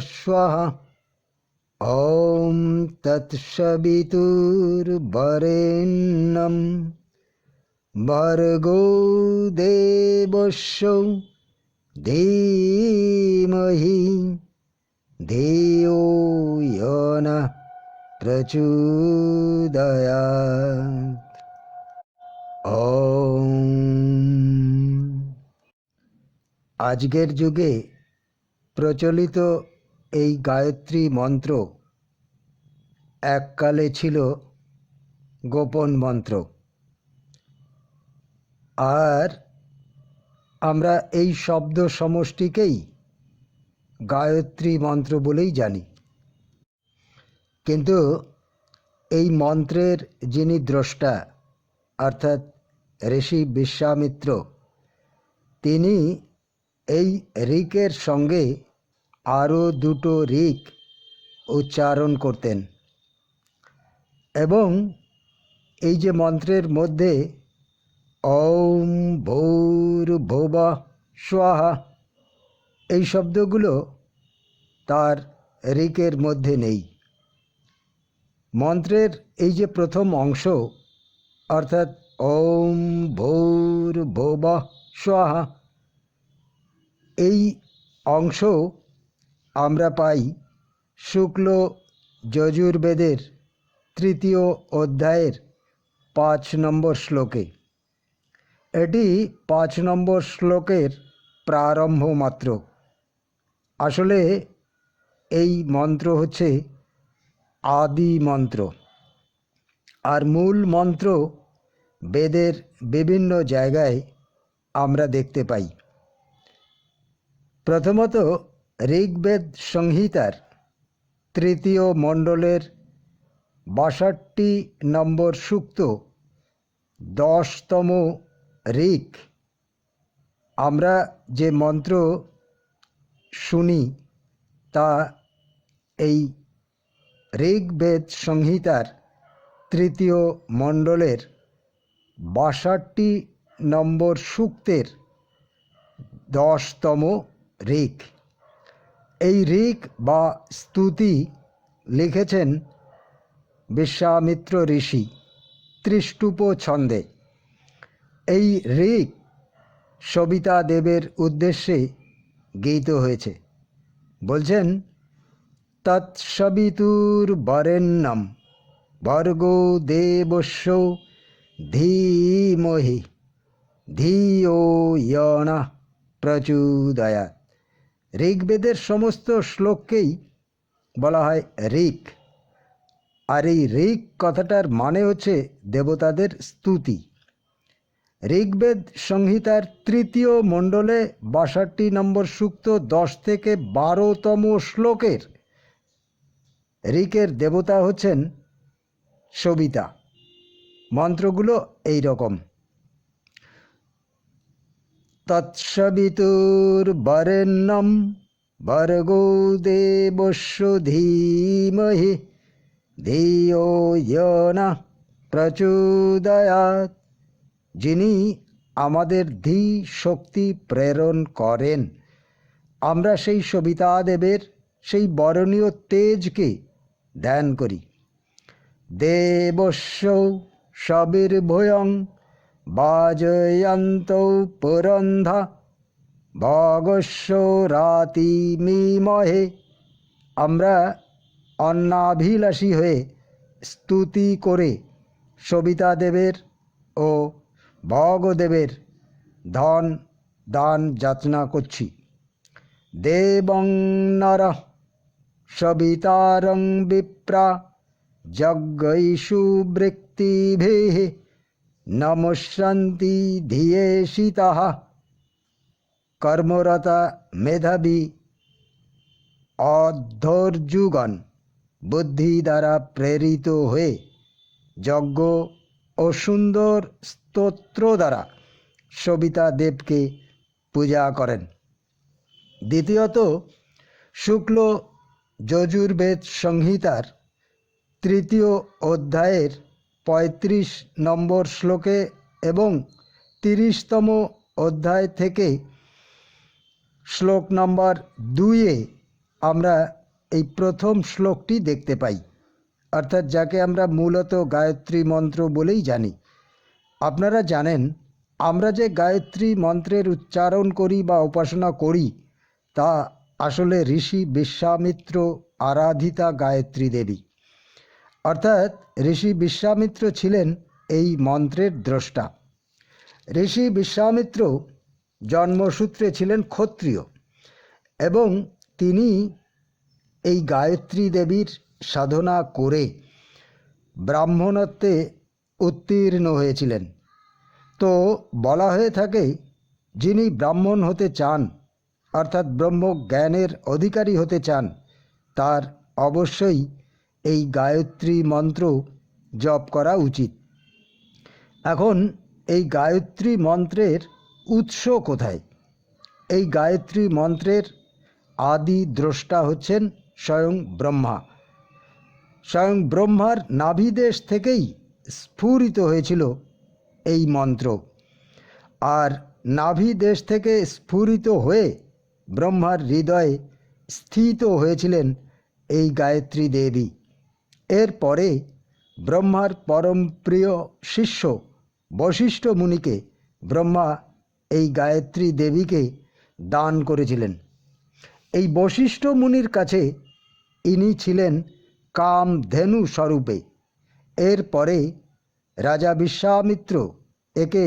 स्वाहा ॐ तत्सवितुर्वरेण्यं भर्गो देवस्य धीमहि धियो यो नः प्रचोदयात् ॐ আজকের যুগে প্রচলিত এই গায়ত্রী মন্ত্র এককালে ছিল গোপন মন্ত্র। আর আমরা এই শব্দ সমষ্টিকেই গায়ত্রী মন্ত্র বলেই জানি। কিন্তু এই মন্ত্রের যিনি দ্রষ্টা, অর্থাৎ ঋষি বিশ্বামিত্র, তিনি এই ঋকের সঙ্গে আরও দুটো ঋক উচ্চারণ করতেন। এবং এই যে মন্ত্রের মধ্যে ওম ভৌর ভৌবা স্বাহা এই শব্দগুলো তার ঋকের মধ্যে নেই। মন্ত্রের এই যে প্রথম অংশ, অর্থাৎ ওম ভৌর ভৌবা স্বাহা এই অংশ আমরা পাই শুক্ল যজুর্বেদের তৃতীয় অধ্যায়ের পাঁচ নম্বর শ্লোকে। এটি পাঁচ নম্বর শ্লোকের প্রারম্ভ মাত্র। আসলে এই মন্ত্র হচ্ছে আদি মন্ত্র। আর মূল মন্ত্র বেদের বিভিন্ন জায়গায় আমরা দেখতে পাই। প্রথমত ঋগ্বেদ সংহিতার তৃতীয় মণ্ডলের বাষট্টি নম্বর সূক্ত দশতম ঋক আমরা যে মন্ত্র শুনি, তা এই ঋগ্বেদ সংহিতার তৃতীয় মণ্ডলের বাষট্টি নম্বর সূক্তের দশতম ঋক এই ঋক বা স্তুতি লিখেছেন বিশ্বামিত্র ঋষি, ত্রিষ্টুপ ছন্দে। এই ঋক সবিতা দেবের উদ্দেশ্যে গীত হয়েছে। বলছেন, তৎসবিতুর বরেণ্যম ভর্গো দেবস্য ধীমহি ধিও প্রচুদয়াত ঋগ্বেদের সমস্ত শ্লোককেই বলা হয় ঋক। আর এই ঋক কথাটার মানে হচ্ছে দেবতাদের স্তুতি। ঋগ্বেদ সংহিতার তৃতীয় মণ্ডলে বাষট্টি নম্বর সূক্ত দশ থেকে বারোতম শ্লোকের ঋকের দেবতা হচ্ছেন সবিতা। মন্ত্রগুলো এই রকম। তৎসবিতুর্বরেণ্যম ভর্গো দেবস্য ধীমহি ধিও না প্রচোদয়াত যিনি আমাদের ধী শক্তি প্রেরণ করেন। আমরা সেই সবিতা দেবের সেই বরণীয় তেজকে ধ্যান করি। দেবস্য সবির্ভয়ং বাজয়ন্ত পুরন্ধা ভগস্য রাতি মিমহে আমরা অন্নাভিলাষী হয়ে স্তুতি করে সবিতা দেবের ও ভগদেবের ধন দান যাচনা করছি দেবং নর সবিতারং বিপ্রা যজ্ঞৈষু নমস্যন্তি ধিয়েষিতাः কর্মরতা মেধাবী অধৈর্যুগণ বুদ্ধি দ্বারা প্রেরিত হয়ে যজ্ঞ ও সুন্দর স্তোত্র দ্বারা সবিতা দেবকে পূজা করেন। দ্বিতীয়ত, শুক্ল যজুর্বেদ সংহিতার তৃতীয় অধ্যায়ের পঁয়ত্রিশ নম্বর শ্লোকে এবং তিরিশতম অধ্যায় থেকে শ্লোক নম্বর দুইয়ে আমরা এই প্রথম শ্লোকটি দেখতে পাই। অর্থাৎ যাকে আমরা মূলত গায়ত্রী মন্ত্র বলেই জানি। আপনারা জানেন, আমরা যে গায়ত্রী মন্ত্রের উচ্চারণ করি বা উপাসনা করি, তা আসলে ঋষি বিশ্বামিত্র আরাধিতা গায়ত্রী দেবী। অর্থাৎ ঋষি বিশ্বামিত্র ছিলেন এই মন্ত্রের দ্রষ্টা। ঋষি বিশ্বামিত্র জন্মসূত্রে ছিলেন ক্ষত্রিয় এবং তিনি এই গায়ত্রী দেবীর সাধনা করে ব্রাহ্মণত্বে উত্তীর্ণ হয়েছিলেন। তো বলা হয়ে থাকে, যিনি ব্রাহ্মণ হতে চান, অর্থাৎ ব্রহ্ম জ্ঞানের অধিকারী হতে চান, তার অবশ্যই এই গায়ত্রী মন্ত্র জপ করা উচিত। এখন এই গায়ত্রী মন্ত্রের উৎস কোথায়? এই গায়ত্রী মন্ত্রের আদি দ্রষ্টা হচ্ছেন স্বয়ং ব্রহ্মা। স্বয়ং ব্রহ্মার নাভিদেশ থেকেই স্ফুরিত হয়েছিল এই মন্ত্র। আর নাভি দেশ থেকে স্ফুরিত হয়ে ব্রহ্মার হৃদয়ে স্থিত হয়েছিলেন এই গায়ত্রী দেবী। এরপরে ব্রহ্মার পরম প্রিয় শিষ্য বশিষ্ঠ মুনিকে ব্রহ্মা এই গায়ত্রী দেবীকে দান করেছিলেন। এই বশিষ্ঠ মুনির কাছে ইনি ছিলেন কামধেনু স্বরূপে। এরপরে রাজা বিশ্বামিত্র একে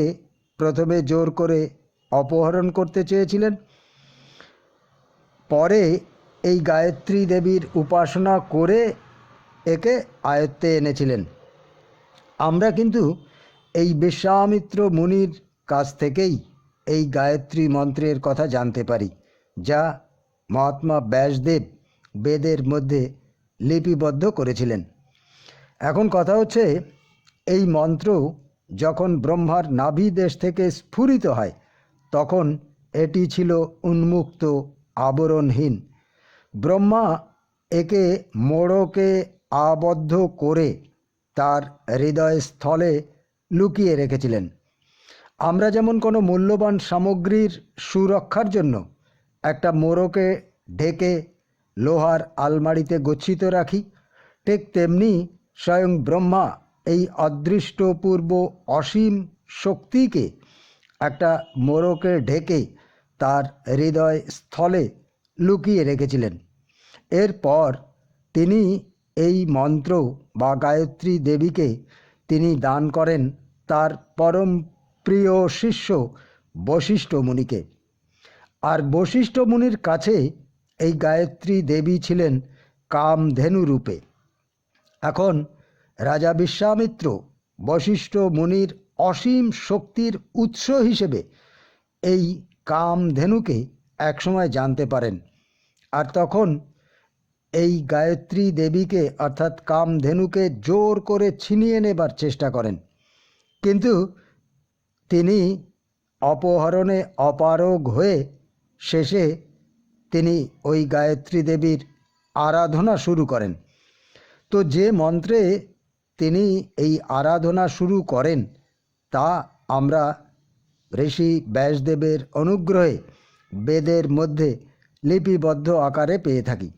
প্রথমে জোর করে অপহরণ করতে চেয়েছিলেন। পরে এই গায়ত্রী দেবীর উপাসনা করে একে আয়ত্তে এনেছিলেন। আমরা কিন্তু এই বিশ্বামিত্র মুনির কাছ থেকেই এই গায়ত্রী মন্ত্রের কথা জানতে পারি, যা মহাত্মা ব্যাসদেব বেদের মধ্যে লিপিবদ্ধ করেছিলেন। এখন কথা হচ্ছে, এই মন্ত্র যখন ব্রহ্মার নাভি দেশ থেকে স্ফুরিত হয়, তখন এটি ছিল উন্মুক্ত আবরণহীন। ব্রহ্মা একে মোড়কে আবদ্ধ করে তার হৃদয়স্থলে লুকিয়ে রেখেছিলেন। আমরা যেমন কোনো মূল্যবান সামগ্রীর সুরক্ষার জন্য একটা মোড়কে ঢেকে লোহার আলমারিতে গচ্ছিত রাখি, ঠিক তেমনি স্বয়ং ব্রহ্মা এই অদৃষ্টপূর্ব অসীম শক্তিকে একটা মোড়কে ঢেকে তার হৃদয় স্থলে লুকিয়ে রেখেছিলেন। এরপর তিনি এই মন্ত্র বা গায়ত্রী দেবীকে তিনি দান করেন তার পরম প্রিয় শিষ্য বশিষ্ঠ মুনিকে। আর বশিষ্ঠ মুনির কাছে এই গায়ত্রী দেবী ছিলেন কামধেনু রূপে। এখন রাজা বিশ্বামিত্র বশিষ্ঠ মুনির অসীম শক্তির উৎস হিসেবে এই কামধেনুকে একসময় জানতে পারেন। আর তখন এই গায়ত্রী দেবীকে, অর্থাৎ কামধেনুকে জোর করে ছিনিয়ে নেবার চেষ্টা করেন। কিন্তু তিনি অপহরণে অপারগ হয়ে শেষে তিনি ওই গায়ত্রী দেবীর আরাধনা শুরু করেন। তো যে মন্ত্রে তিনি এই আরাধনা শুরু করেন, তা আমরা ঋষি ব্যাসদেবের অনুগ্রহে বেদের মধ্যে লিপিবদ্ধ আকারে পেয়ে থাকি।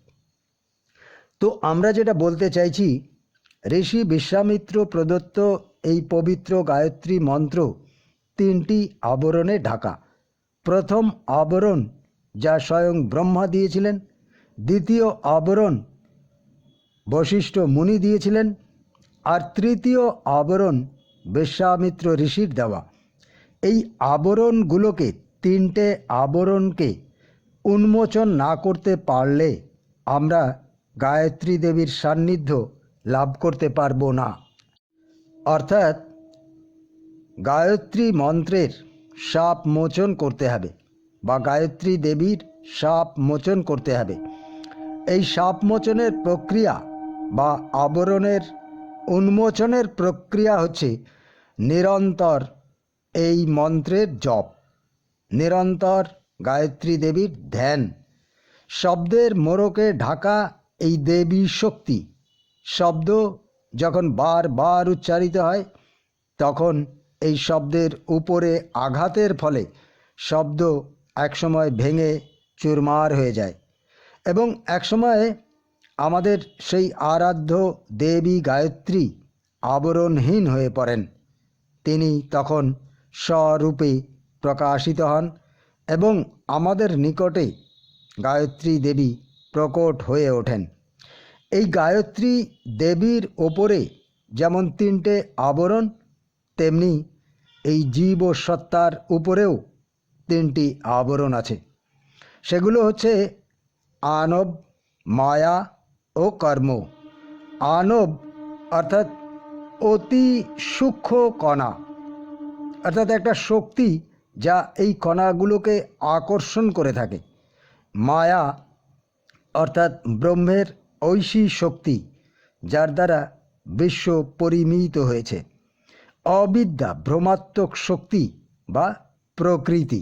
তো আমরা যেটা বলতে চাইছি, ঋষি বিশ্বামিত্র প্রদত্ত এই পবিত্র গায়ত্রী মন্ত্র তিনটি আবরণে ঢাকা। প্রথম আবরণ যা স্বয়ং ব্রহ্মা দিয়েছিলেন, দ্বিতীয় আবরণ বশিষ্ঠ মুনি দিয়েছিলেন, আর তৃতীয় আবরণ বিশ্বামিত্র ঋষির দেওয়া। এই আবরণগুলোকে, তিনটে আবরণকে উন্মোচন না করতে পারলে আমরা গায়ত্রী দেবীর সান্নিধ্য লাভ করতে পারব না। অর্থাৎ গায়ত্রী মন্ত্রের সাপ মোচন করতে হবে বা গায়ত্রী দেবীর সাপ মোচন করতে হবে। এই সাপ মোচনের প্রক্রিয়া বা আবরণের উন্মোচনের প্রক্রিয়া হচ্ছে নিরন্তর এই মন্ত্রের জপ। নিরন্তর গায়ত্রী দেবীর ধ্যান। শব্দের মোড়কে ঢাকা এই দেবী শক্তি। শব্দ যখন বারবার উচ্চারিত হয়, তখন এই শব্দের উপরে আঘাতের ফলে শব্দ একসময় ভেঙে চুরমার হয়ে যায় এবং একসময় আমাদের সেই আরাধ্য দেবী গায়ত্রী আবরণহীন হয়ে পড়েন। তিনি তখন স্বরূপে প্রকাশিত হন এবং আমাদের নিকটে গায়ত্রী দেবী প্রকট হয়ে ওঠেন। এই গায়ত্রী দেবীর ওপরে যেমন তিনটে আবরণ, তেমনি এই জীব সত্তার উপরেও তিনটি আবরণ আছে। সেগুলো হচ্ছে আনব, মায়া ও কর্ম। আনব অর্থাৎ অতি সূক্ষ্ম কণা। অর্থাৎ একটা শক্তি যা এই কণাগুলোকে আকর্ষণ করে থাকে। মায়া অর্থাৎ ব্রহ্মের ঐশী শক্তি, যার দ্বারা বিশ্ব পরিমিত হয়েছে। অবিদ্যা ভ্রমাত্মক শক্তি বা প্রকৃতি।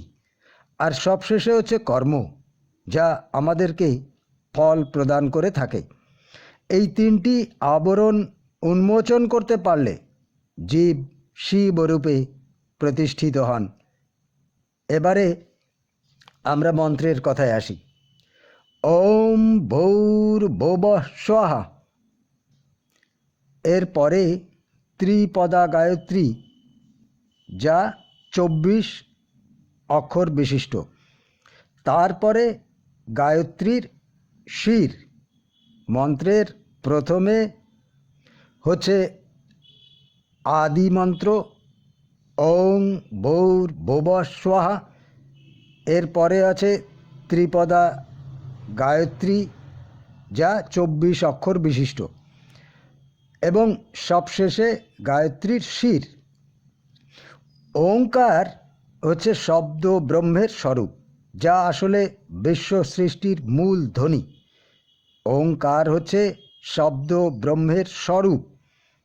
আর সবশেষে হচ্ছে কর্ম, যা আমাদেরকে ফল প্রদান করে থাকে। এই তিনটি আবরণ উন্মোচন করতে পারলে জীব শিবরূপে প্রতিষ্ঠিত হন। এবারে আমরা মন্ত্রের কথায় আসি। ওম ভৌর ভৌব স্বাহা এরপরে ত্রিপদা গায়ত্রী যা চব্বিশ অক্ষর বিশিষ্ট। তারপরে গায়ত্রীর শির, মন্ত্রের প্রথমে হচ্ছে আদি মন্ত্র ওং ভৌর ভৌব এরপরে আছে ত্রিপদা গায়ত্রী যা চব্বিশ অক্ষর বিশিষ্ট। এবং সবশেষে গায়ত্রীর শির। ওঙ্কার হচ্ছে শব্দ ব্রহ্মের স্বরূপ, যা আসলে বিশ্ব সৃষ্টির মূল ধ্বনি। ওঙ্কার হচ্ছে শব্দ ব্রহ্মের স্বরূপ,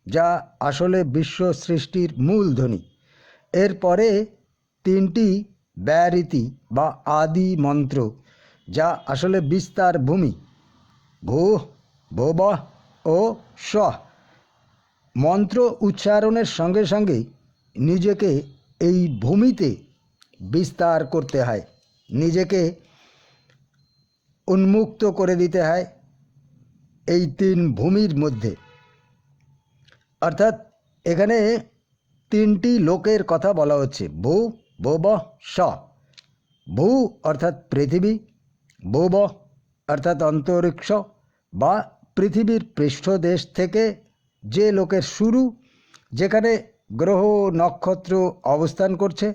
যা আসলে বিশ্ব সৃষ্টির মূল ধ্বনি। এরপরে তিনটি ব্যারীতি বা আদি মন্ত্র যা আসলে বিস্তার ভূমি। ভূ ভোব ও স মন্ত্র উচ্চারণের সঙ্গে সঙ্গে নিজেকে এই ভূমিতে বিস্তার করতে হয়। নিজেকে উন্মুক্ত করে দিতে হয় এই তিন ভূমির মধ্যে। অর্থাৎ এখানে তিনটি লোকের কথা বলা হচ্ছে। ভূ ভোব স ভূ অর্থাৎ পৃথিবী ভুব অর্থাৎ অন্তরিক্ষ বা পৃথিবীর পৃষ্ঠদেশ থেকে যে লোকের শুরু, যেখানে গ্রহ নক্ষত্র অবস্থান করছে,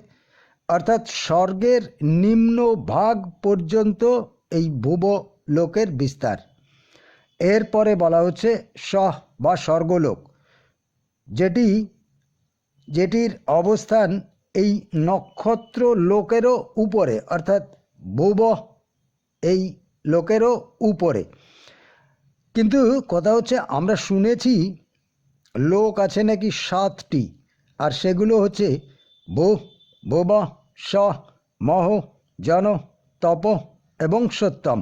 অর্থাৎ স্বর্গের নিম্ন ভাগ পর্যন্ত এই ভুব লোকের বিস্তার। এরপরে বলা হচ্ছে সহ বা স্বর্গলোক, যেটি, যেটির অবস্থান এই নক্ষত্র লোকেরও উপরে, অর্থাৎ ভুব এই লোকেরও উপরে। কিন্তু কথা হচ্ছে, আমরা শুনেছি লোক আছে নাকি সাতটি, আর সেগুলো হচ্ছে বো, বোবা স মহ, জন, তপ এবং সত্যম।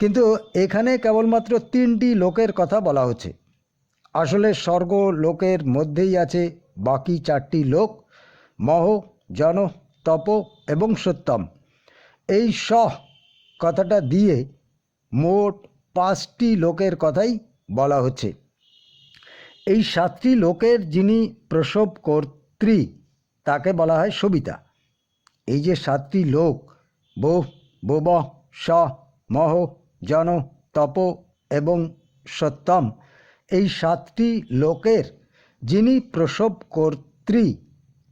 কিন্তু এখানে কেবলমাত্র তিনটি লোকের কথা বলা হচ্ছে। আসলে স্বর্গ লোকের মধ্যেই আছে বাকি চারটি লোক, মহ, জন, তপ এবং সত্যম। এই স কথাটা দিয়ে মোট পাঁচটি লোকের কথাই বলা হচ্ছে। এই সাতটি লোকের যিনি প্রসব কর্ত্রী, তাকে বলা হয় সবিতা। এই যে সাতটি লোক বো বোব, স, মহ, জন, তপ এবং সত্যম, এই সাতটি লোকের যিনি প্রসব কর্ত্রী,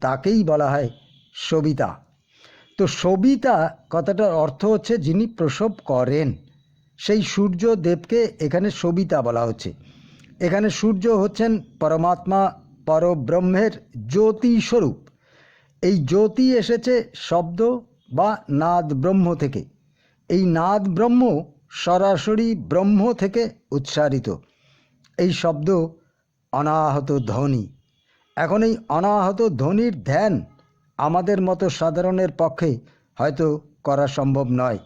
তাকেই বলা হয় সবিতা। তো সবিতা কথাটার অর্থ হচ্ছে যিনি প্রসব করেন, সেই সূর্য দেবকে এখানে সবিতা বলা হচ্ছে। এখানে সূর্য হচ্ছেন পরমাত্মা পরব্রহ্মের জ্যোতি স্বরূপ। এই জ্যোতি এসেছে শব্দ বা নাদ ব্রহ্ম থেকে। এই নাদ ব্রহ্ম সরাসরি ব্রহ্ম থেকে উচ্চারিত। এই শব্দ অনাহত ধ্বনি। এখন এই অনাহত ধ্বনির ধ্যান আমাদের মতো সাধারণের পক্ষে হয়তো করা সম্ভব নয়।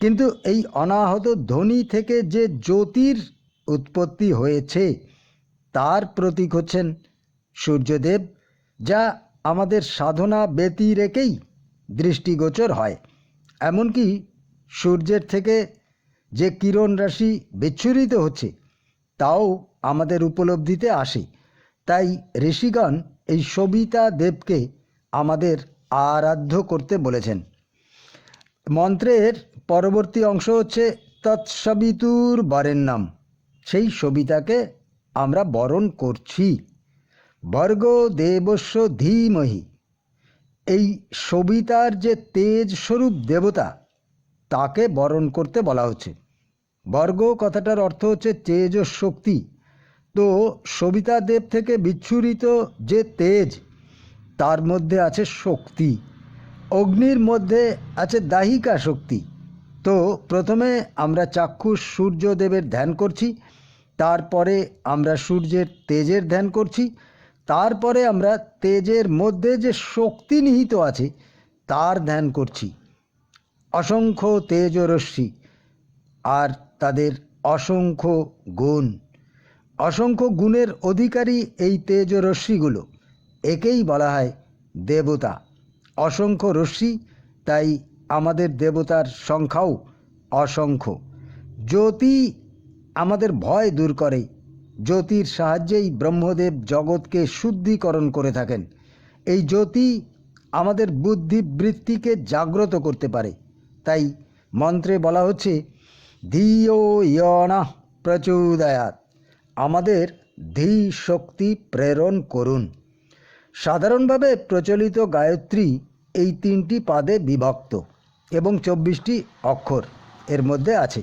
কিন্তু এই অনাহত ধ্বনি থেকে যে জ্যোতির উৎপত্তি হয়েছে, তার প্রতীক হচ্ছেন সূর্যদেব, যা আমাদের সাধনা ব্যতি রেখেই দৃষ্টিগোচর হয়। এমনকি সূর্যের থেকে যে কিরণ রাশি বিচ্ছুরিত হচ্ছে, তাও আমাদের উপলব্ধিতে আসে। তাই ঋষিগণ এই সবিতা দেবকে আমাদের আরাধ্য করতে বলেছেন। মন্ত্রের পরবর্তী অংশ হচ্ছে, তৎসবিতুর বরের নাম সেই সবিতাকে আমরা বরণ করছি। বর্গ দেবস্য ধীমহি। এই সবিতার যে তেজ স্বরূপ দেবতা, তাকে বরণ করতে বলা হচ্ছে। বর্গ কথাটার অর্থ হচ্ছে তেজ শক্তি। তো সবিতা দেব থেকে বিচ্ছুরিত যে তেজ তার মধ্যে আছে শক্তি। অগ্নির মধ্যে আছে দাহিকা শক্তি। তো প্রথমে আমরা চাক্ষুষ সূর্যদেবের ধ্যান করছি, তারপরে আমরা সূর্যের তেজের ধ্যান করছি, তারপরে আমরা তেজের মধ্যে যে শক্তি নিহিত আছে, তার ধ্যান করছি। অসংখ্য তেজ রশ্মি আর তাদের অসংখ্য গুণ। অসংখ্য গুণের অধিকারী এই তেজ রশ্মিগুলো একেই বলা হয় দেবতা। অসংখ্য রশ্মি তাই আমাদের দেবতার সংখ্যাও অসংখ্য। জ্যোতি আমাদের ভয় দূর করে। জ্যোতির সাহায্যেই ব্রহ্মদেব জগৎকে শুদ্ধিকরণ করে থাকেন। এই জ্যোতি আমাদের বুদ্ধিবৃত্তিকে জাগ্রত করতে পারে। তাই মন্ত্রে বলা হচ্ছে ধিও ইয়না প্রচুদয়াত আমাদের ধী শক্তি প্রেরণ করুন। সাধারণভাবে প্রচলিত গায়ত্রী এই তিনটি পাদে বিভক্ত এবং চব্বিশটি অক্ষর এর মধ্যে আছে।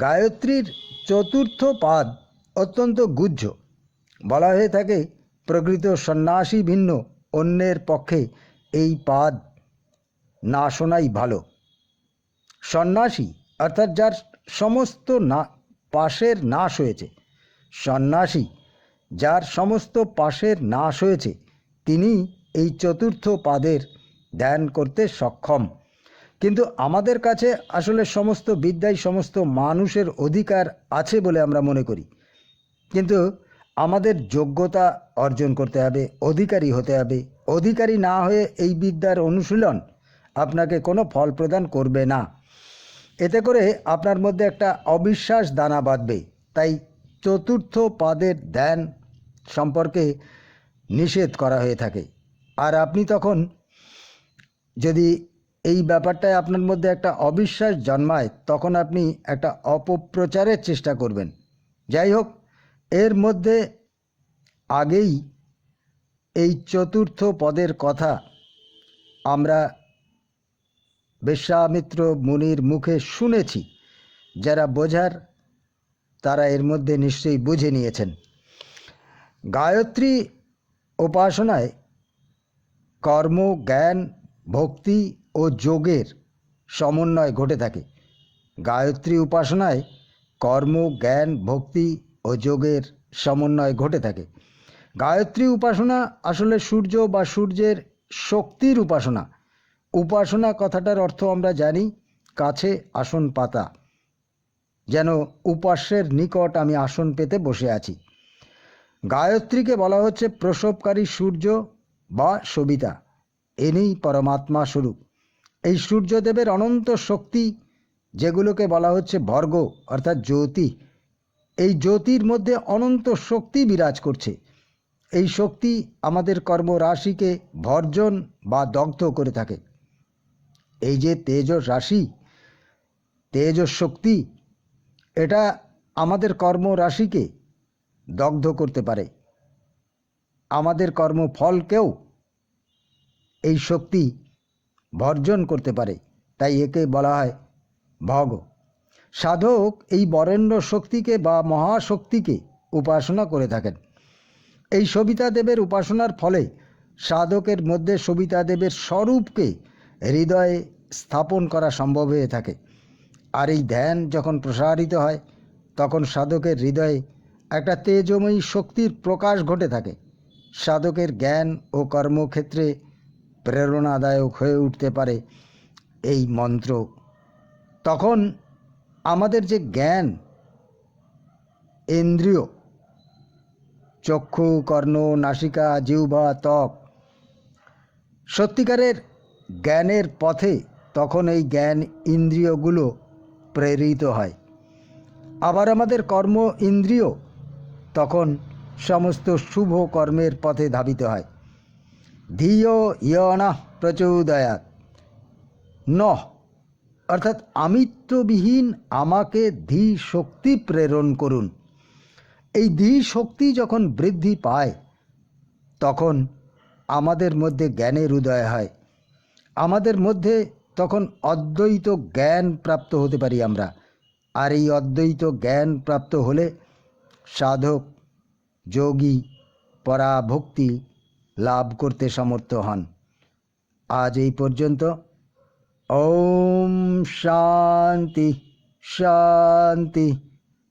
গায়ত্রীর চতুর্থ পাদ অত্যন্ত গুহ্য বলা হয়ে থাকে, প্রকৃত সন্ন্যাসী ভিন্ন, অন্যের পক্ষে এই পাদ না শোনাই ভালো। সন্ন্যাসী, অর্থাৎ যার সমস্ত না, পাশের নাশ হয়েছে। সন্ন্যাসী, যার সমস্ত পাশের নাশ হয়েছে তিনি এই চতুর্থ পাদের ধ্যান করতে সক্ষম। কিন্তু আমাদের কাছে আসলে সমস্ত বিদ্যাই সমস্ত মানুষের অধিকার আছে বলে আমরা মনে করি। কিন্তু আমাদের যোগ্যতা অর্জন করতে হবে, অধিকারী হতে হবে। অধিকারী না হয়ে এই বিদ্যার অনুশীলন আপনাকে কোনো ফল প্রদান করবে না। এতে করে আপনার মধ্যে একটা অবিশ্বাস দানা বাঁধবে। তাই চতুর্থ পাদের ধ্যান সম্পর্কে নিষেধ করা হয়ে থাকে। আর আপনি তখন যদি এই ব্যাপারটায় আপনার মধ্যে একটা অবিশ্বাস জন্মায়, তখন আপনি একটা অপপ্রচারের চেষ্টা করবেন। যাই হোক, এর মধ্যে আগেই এই চতুর্থ পদের কথা আমরা বিশ্বামিত্র মুনির মুখে শুনেছি। যারা বোঝার, তারা এর মধ্যে নিশ্চয়ই বুঝে নিয়েছেন। গায়ত্রী উপাসনায় কর্ম, জ্ঞান, ভক্তি ও যোগের সমন্বয় ঘটে থাকে। গায়ত্রী উপাসনায় কর্ম, জ্ঞান, ভক্তি ও যোগের সমন্বয় ঘটে থাকে। গায়ত্রী উপাসনা আসলে সূর্য বা সূর্যের শক্তির উপাসনা। উপাসনা কথাটার অর্থ আমরা জানি, কাছে আসন পাতা। যেন উপাস্যের নিকট আমি আসন পেতে বসে আছি। গায়ত্রীকে বলা হচ্ছে প্রসবকারী সূর্য বা সবিতা। এনেই পরমাত্মা স্বরূপ। এই সূর্যদেবের অনন্ত শক্তি, যেগুলোকে বলা হচ্ছে ভর্গ, অর্থাৎ জ্যোতি, এই জ্যোতির মধ্যে অনন্ত শক্তি বিরাজ করছে। এই শক্তি আমাদের কর্মরাশিকে ভর্জন বা দগ্ধ করে থাকে। এই যে তেজ রাশি তেজ শক্তি, এটা আমাদের কর্মরাশিকে দগ্ধ করতে পারে। আমাদের কর্মফলকেও এই শক্তি বর্জন করতে পারে। তাই একে বলা হয় ভগ। সাধক এই বরেণ্য শক্তিকে বা মহাশক্তিকে উপাসনা করে থাকেন। এই সবিতা দেবের উপাসনার ফলে সাধকের মধ্যে সবিতা দেবের স্বরূপকে হৃদয়ে স্থাপন করা সম্ভব হয়ে থাকে। আর এই ধ্যান যখন প্রসারিত হয়, তখন সাধকের হৃদয়ে একটা তেজময়ী শক্তির প্রকাশ ঘটে থাকে। সাধকের জ্ঞান ও কর্মক্ষেত্রে প্রেরণাদায়ক হয়ে উঠতে পারে এই মন্ত্র। তখন আমাদের যে জ্ঞান, ইন্দ্রিয়, চক্ষু, কর্ণ, নাসিকা, জিহ্বা, ত্বক, সত্যিকারের জ্ঞানের পথে তখন এই জ্ঞান ইন্দ্রিয়গুলো প্রেরিত হয়। আবার আমাদের কর্ম, ইন্দ্রিয় তখন সমস্ত শুভ কর্মের পথে ধাবিত হয়। ধিয় ইয়না প্রচোদয়াত। ন অর্থাৎ আমিত্ববিহীন আমাকে ধী শক্তি প্রেরণ করুন। এই ধী শক্তি যখন বৃদ্ধি পায়, তখন আমাদের মধ্যে জ্ঞানের উদয় হয়। আমাদের মধ্যে তখন অদ্বৈত জ্ঞান প্রাপ্ত হতে পারি আমরা। আর এই অদ্বৈত জ্ঞান প্রাপ্ত হলে সাধক, যোগী, পরাভক্তি লাভ করতে সমর্থ হন। আজ এই পর্যন্ত। ওম শান্তি শান্তি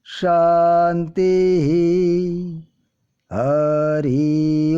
শান্তি, হরি